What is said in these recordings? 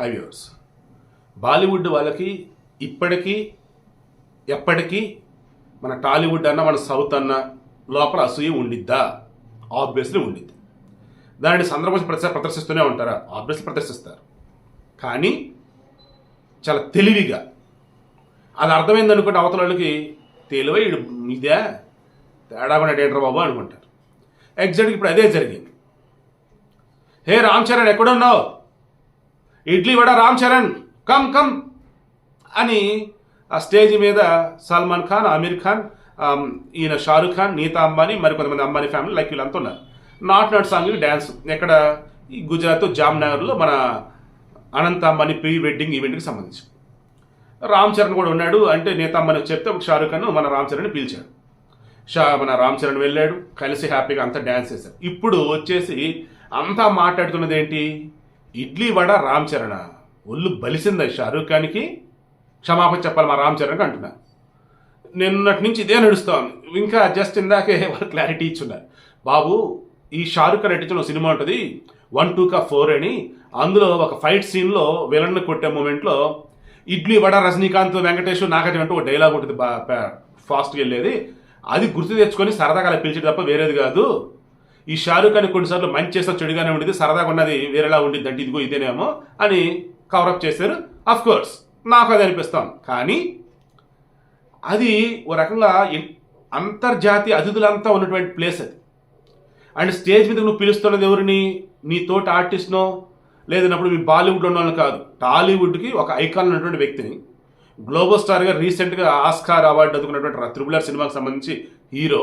హైవ్యూర్స్ బాలీవుడ్ వాళ్ళకి ఇప్పటికీ ఎప్పటికీ మన టాలీవుడ్ అన్న మన సౌత్ అన్న లోపల అసూయ ఉండిద్దా? ఆబ్వియస్లీ ఉండిద్ది. దానిని సందర్భం ప్రదర్శ ప్రదర్శిస్తూనే ఉంటారా? ఆబ్వియస్లీ ప్రదర్శిస్తారు. కానీ చాలా తెలివిగా. అది అర్థమైంది అనుకుంటే అవతల వాళ్ళకి తెలివై ఈడు ఇదే? తేడా కూడా బాబు అనుకుంటారు. ఎగ్జాక్ట్గా ఇప్పుడు అదే జరిగింది. హే రామ్ చరణ్ ఎక్కడున్నావు? ఇడ్లీ వడ రామ్ చరణ్ కమ్ కమ్ అని ఆ స్టేజ్ మీద సల్మాన్ ఖాన్ ఆమీర్ ఖాన్ ఈయన షారుఖ్ ఖాన్ నీతా అంబానీ మరి కొంతమంది అంబానీ ఫ్యామిలీ లైక్ వీళ్ళంతా ఉన్నారు. నాట్ నాట్ సాంగ్ డ్యాన్స్ ఎక్కడ ఈ గుజరాత్ జామ్నగర్లో మన అనంత అంబానీ ప్రీ వెడ్డింగ్ ఈవెంట్కి సంబంధించి. రామ్ చరణ్ కూడా ఉన్నాడు అంటే నీతా అంబానీ చెప్తే ఒక షారుఖ్ ఖాన్ మన రామ్ చరణ్ పిలిచాడు. షా మన రామ్ చరణ్ వెళ్ళాడు కలిసి హ్యాపీగా అంతా డ్యాన్స్ చేశారు. ఇప్పుడు వచ్చేసి అంతా మాట్లాడుతున్నది ఏంటి? ఇడ్లీ వడ రామ్ చరణ్. ఒళ్ళు బలిసిందా షారూఖ్ ఖాన్కి. క్షమాపణ చెప్పాలి మా రామ్ చరణ్కి అంటున్నా. నిన్నటి నుంచి ఇదే నడుస్తోంది ఇంకా జస్ట్ ఇందాకే వాళ్ళు క్లారిటీ ఇచ్చున్నారు బాబు ఈ షారుఖ్ ఖాన్ నటించిన సినిమా ఉంటుంది. వన్ టూ కా ఫోర్ అని. అందులో ఒక ఫైట్ సీన్లో విలన్ కొట్టే మూమెంట్లో ఇడ్లీ వడ రజనీకాంత్ వెంకటేష్ నాగార్జున అంటూ ఒక డైలాగ్ ఉంటుంది. బా- ఫాస్ట్గా వెళ్ళేది. అది గుర్తు తెచ్చుకొని సరదాగా అలా పిలిచేది తప్ప వేరేది కాదు. ఈ షారుఖ్ అని కొన్నిసార్లు మంచి చేస్తా చెడుగానే ఉండేది సరదాగా ఉన్నది వేరేలా ఉండింది అంటే ఇదిగో ఇదేనేమో అని కవరప్ చేశారు. అఫ్ కోర్స్ నాకు అది అనిపిస్తాం. కానీ అది ఓ రకంగా అంతర్జాతీయ అతిథులంతా ఉన్నటువంటి ప్లేస్ అది. అండ్ స్టేజ్ మీద నువ్వు పిలుస్తున్నది ఎవరిని? నీ తోటి ఆర్టిస్ట్నో లేదన్నప్పుడు మీ బాలీవుడ్లో ఉన్న వాళ్ళు కాదు. టాలీవుడ్కి ఒక ఐకాన్ ఉన్నటువంటి వ్యక్తిని గ్లోబల్ స్టార్గా రీసెంట్గా ఆస్కార్ అవార్డు అందుకున్నటువంటి త్రిబులర్ సినిమాకి సంబంధించి హీరో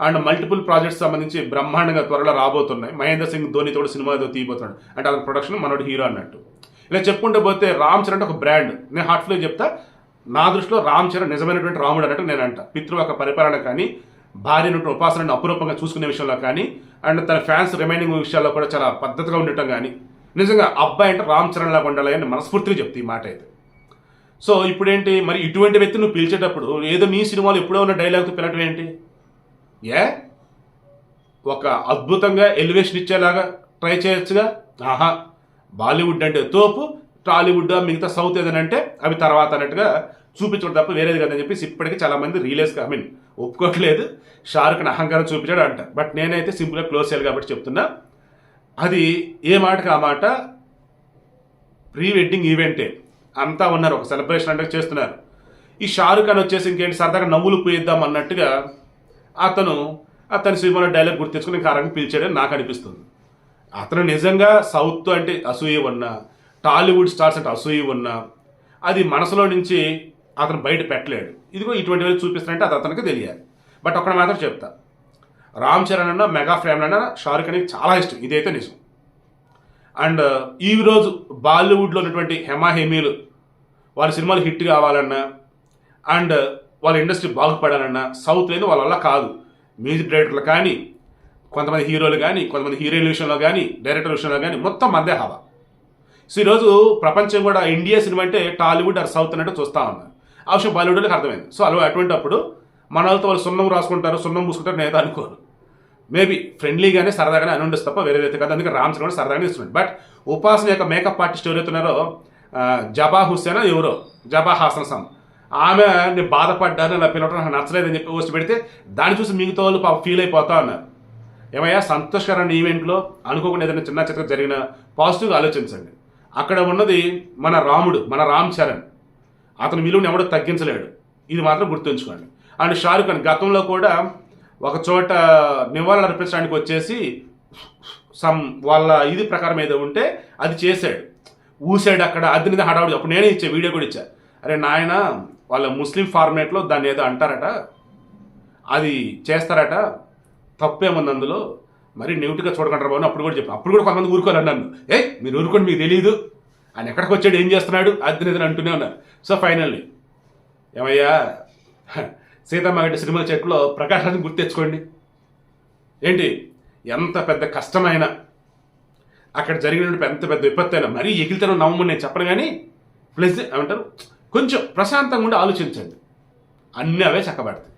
అండ్ మల్టిపుల్ ప్రాజెక్ట్స్ సంబంధించి బ్రహ్మాండంగా త్వరలో రాబోతున్నాయి. మహేంద్ర సింగ్ ధోని తోడు సినిమా ఏదో తీయబోతున్నాడు. అంటే అతని ప్రొడక్షన్ మనోడు హీరో అన్నట్టు. ఇలా చెప్పుకుంటూ పోతే రామ్ చరణ్ ఒక బ్రాండ్ నేను హార్ట్ఫుల్గా చెప్తా నా దృష్టిలో రామ్ చరణ్ నిజమైనటువంటి రాముడు అన్నట్టు నేను అంట పితృ ఒక పరిపాలన కానీ భార్య నుండి ఉపాసనను అపురూపంగా చూసుకునే విషయంలో కానీ అండ్ తన ఫ్యాన్స్ రిమైనింగ్ విషయాల్లో కూడా చాలా పద్ధతిగా ఉండటం కానీ నిజంగా అబ్బాయి అంటే రామ్ చరణ్ లాగా ఉండాలి అని మనస్ఫూర్తిగా చెప్తే ఈ మాట అయితే. సో ఇప్పుడేంటి? మరి ఇటువంటి వ్యక్తి నువ్వు పిలిచేటప్పుడు ఏదో నీ సినిమాలో ఎప్పుడో ఉన్న డైలాగ్తో పిలటం ఏంటి? ఏ? ఒక అద్భుతంగా ఎలివేషన్ ఇచ్చేలాగా ట్రై చేయొచ్చుగా? ఆహా. బాలీవుడ్ అంటే తోపు టాలీవుడ్ మిగతా సౌత్ ఏదైనా అంటే అవి తర్వాత అన్నట్టుగా చూపించడం తప్ప వేరేది కదని చెప్పేసి ఇప్పటికీ చాలామంది రియలైజ్ ఐ మీన్ ఒప్పుకోవట్లేదు షారుఖ్ని అహంకారం చూపించాడు అంట. బట్ నేనైతే సింపుల్గా క్లోజ్ చేయాలి కాబట్టి చెప్తున్నా. అది ఏ మాటకి ఆ మాట? ప్రీ వెడ్డింగ్ ఈవెంటే. అంతా ఉన్నారు ఒక సెలబ్రేషన్ అంటే చేస్తున్నారు. ఈ షారుఖ్ ఖాన్ వచ్చేసి ఇంకేంటి సరదాగా నవ్వులు పోయిద్దాం అన్నట్టుగా అతను అతని సినిమాలో డైలాగ్ గుర్తించుకుని ఇంకా ఆ పిలిచాడని నాకు అనిపిస్తుంది. అతను నిజంగా సౌత్ అంటే అసూయ ఉన్నా టాలీవుడ్ స్టార్స్ అంటే అసూయ ఉన్నా అది మనసులో నుంచి అతను బయట పెట్టలేడు. ఇదిగో ఇటువంటి వాళ్ళు చూపిస్తానంటే అది అతనికి తెలియాలి. బట్ ఒక్కడ మాత్రం చెప్తా. రామ్ చరణ్ అన్న మెగా ఫ్యామిలీ అన్న షారుఖ్ అనేది చాలా ఇష్టం. ఇదైతే నిజం. అండ్ ఈ రోజు బాలీవుడ్లో ఉన్నటువంటి హెమాహెమీలు వాళ్ళ సినిమాలు హిట్ కావాలన్నా అండ్ వాళ్ళ ఇండస్ట్రీ బాగుపడాలన్నా సౌత్ లేదు వాళ్ళ వల్ల కాదు. మ్యూజిక్ డైరెక్టర్లు కానీ కొంతమంది హీరోలు కానీ కొంతమంది హీరోయిన్ విషయంలో కానీ డైరెక్టర్ విషయంలో కానీ మొత్తం మందే హవా. సో ఈరోజు ప్రపంచం కూడా ఇండియా సినిమా అంటే టాలీవుడ్ ఆర్ సౌత్ అన్నట్టు చూస్తా ఉన్నారు ఆ విషయం బాలీవుడ్కి అర్థమైంది. సో అలా అటువంటి అప్పుడు మన వాళ్ళతో వాళ్ళు సున్నం రాసుకుంటారు సున్నం పూసుకుంటారు నేను అనుకోను. మేబీ ఫ్రెండ్లీగానే సరదాగానే అని ఉండొచ్చు తప్ప వేరే అయితే కాదు. అందుకే రామ్ చరణ్ కూడా సరదాగానే ఇస్తున్నాడు. బట్ ఉపాసన యొక్క మేకప్ ఆర్టిస్ట్ స్టోరీ ఉన్నారో జబా హుస్సేనా ఎవరో? జబా హాసన్ సమ్. ఆమె నేను బాధపడ్డాను నా పిలవటం నాకు నచ్చలేదని చెప్పి పోస్ట్ పెడితే దాన్ని చూసి మిగతా వాళ్ళు పాపం ఫీల్ అయిపోతా ఉన్నారు. ఏమయ్యా సంతోషకరమైన ఈవెంట్లో అనుకోకుండా ఏదైనా చిన్న చిత్ర జరిగిన పాజిటివ్గా ఆలోచించండి. అక్కడ ఉన్నది మన రాముడు మన రామ్ చరణ్. అతని విలువను ఎవడో తగ్గించలేడు. ఇది మాత్రం గుర్తుంచుకోండి. అండ్ షారుఖ్ ఖాన్ గతంలో కూడా ఒక చోట నివాళులు అర్పించడానికి వచ్చేసి సమ్ వాళ్ళ ఇది ప్రకారం ఏదో ఉంటే అది చేశాడు. ఊసాడు అక్కడ అది మీద హడావుడి. అప్పుడు నేనే ఇచ్చా వీడియో కూడా ఇచ్చా. అరే నాయన వాళ్ళ ముస్లిం ఫార్మేట్లో దాన్ని ఏదో అంటారట. అది చేస్తారట. తప్పేముంది అందులో? మరి నెగిటివ్గా చూడకంటారు బాబు అప్పుడు కూడా చెప్పాను అప్పుడు కూడా కొంతమంది ఊరుకోవాలని నన్ను ఏ మీరు ఊరుకోండి మీకు తెలియదు ఆయన ఎక్కడికి వచ్చాడు ఏం చేస్తున్నాడు? అది నిధులు అంటూనే ఉన్నారు సో ఫైనల్లీ ఏమయ్యా? సీతమ్మగడ్డి సినిమా చెట్టులో ప్రకాశాన్ని గుర్తు తెచ్చుకోండి. ఏంటి? ఎంత పెద్ద కష్టమైన అక్కడ జరిగినటువంటి పెద్ద పెద్ద విపత్తు అయినా మరీ ఎగిలితనం నవ్వమని నేను చెప్పను కానీ ప్లస్ ఏమంటారు? కొంచెం ప్రశాంతంగా ఉండి ఆలోచించండి. అన్నీ అవే చక్కబడతాయి.